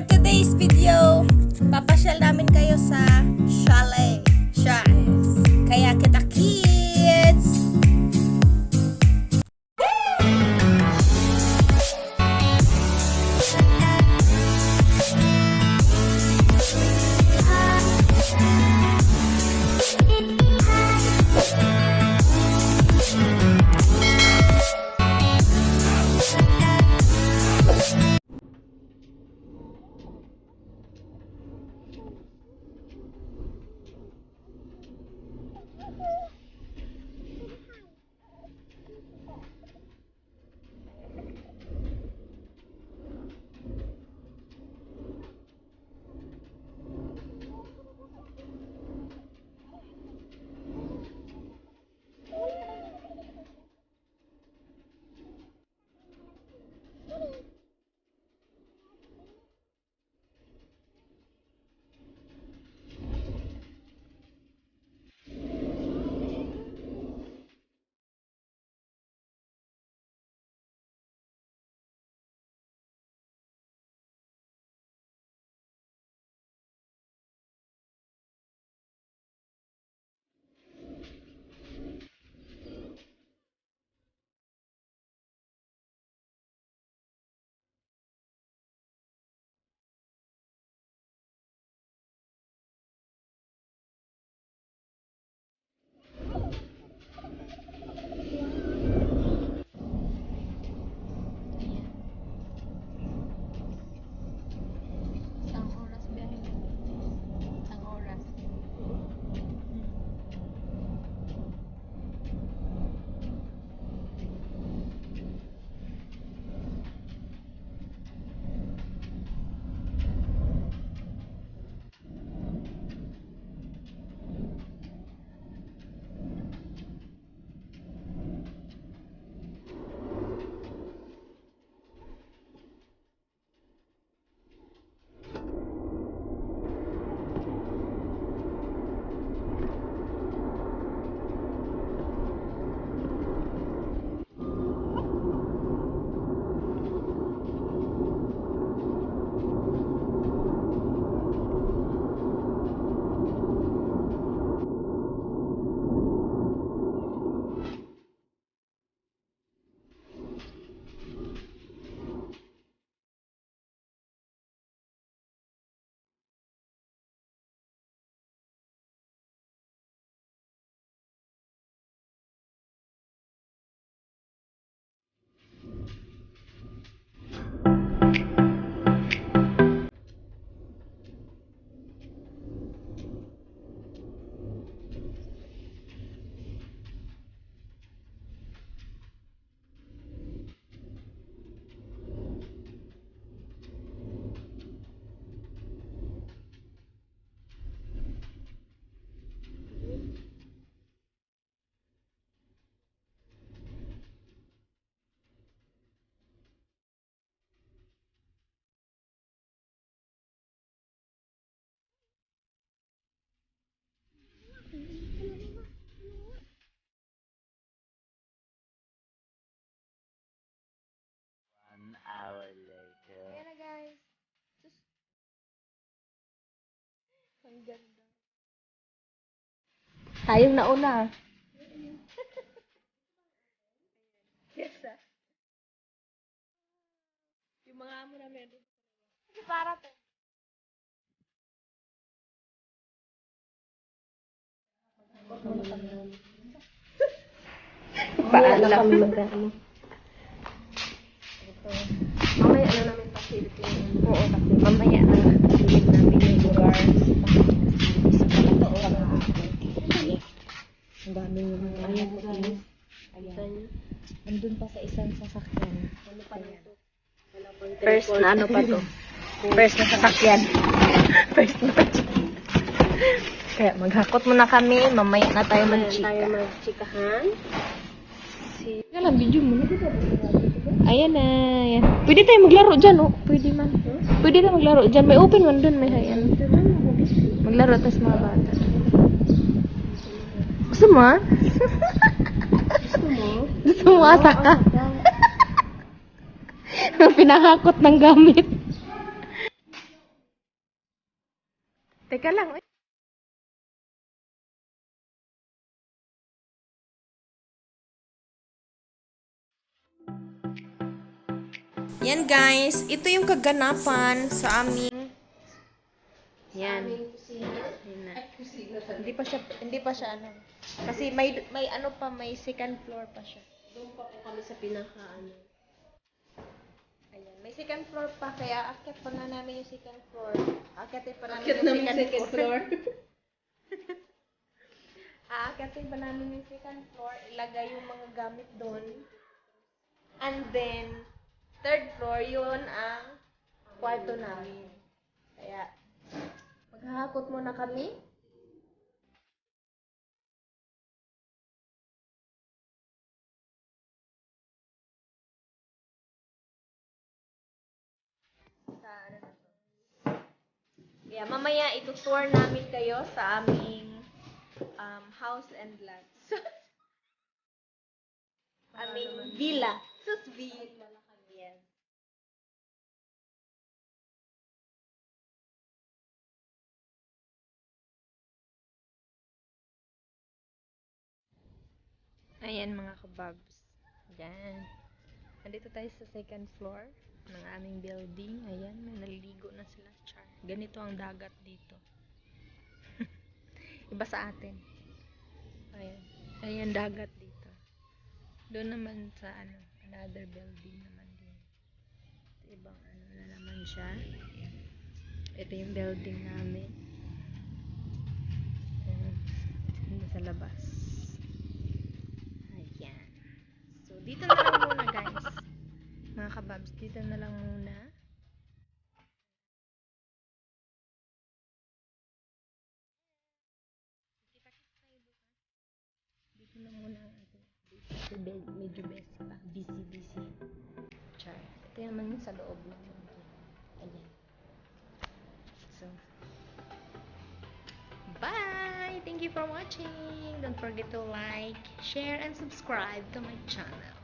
For today's video, papasyal namin kayo sa chalet. Ang ganda. Tayong nauna. yes ah. Yung mga amo namin. Kasi para to. Magkano? Mamaya na namin kasi mamaya na pasilip namin First na ano pa to? First na sasakyan. First na Kaya maghakot muna kami, mamaya na tayo Tayo mag-chika. magchikahan. Si... Kailan video mo? Ayan na, ayan. Pwede tayo maglaro dyan, oh. Pwede man. Pwede tayo maglaro dyan. May open man dun, may hayan. Maglaro tas mga bata. Gusto mo? Gusto mo? Gusto mo asa ka? Pinahakot ng gamit. Teka lang. uy. Yan guys, ito yung kaganapan sa aming Yan. Hindi pa siya hindi pa siya ano. Kasi may may ano pa may second floor pa siya. Doon pa po kami sa pinaka ano. Ayan, may second floor pa kaya akit pa na namin yung second floor. Akitin pa namin Akit yung namin second, second floor. Aakitin pa namin yung second floor, ilagay yung mga gamit doon. And then, third floor, yun ang kwarto namin. Kaya, maghahakot muna kami. Yeah, mamaya itutour namin kayo sa aming um, house and lot. aming villa. Sus villa. Yes. Ayan mga kababs. Yan. Nandito tayo sa second floor ng aming building. Ayan, may naliligo na sila. Char. Ganito ang dagat dito. Iba sa atin. Ayan. Ayan, dagat dito. Doon naman sa ano, another building naman din. Ibang ano na naman siya. Ito yung building namin. Ayan. Dito sa labas. Ayan. So, dito na. Mga kababs, dito na lang muna. Dito na muna ang ating Kasi medyo busy pa. Busy, busy. Char. Ito naman yung sa loob naman. Ayan. So, bye! Thank you for watching. Don't forget to like, share, and subscribe to my channel.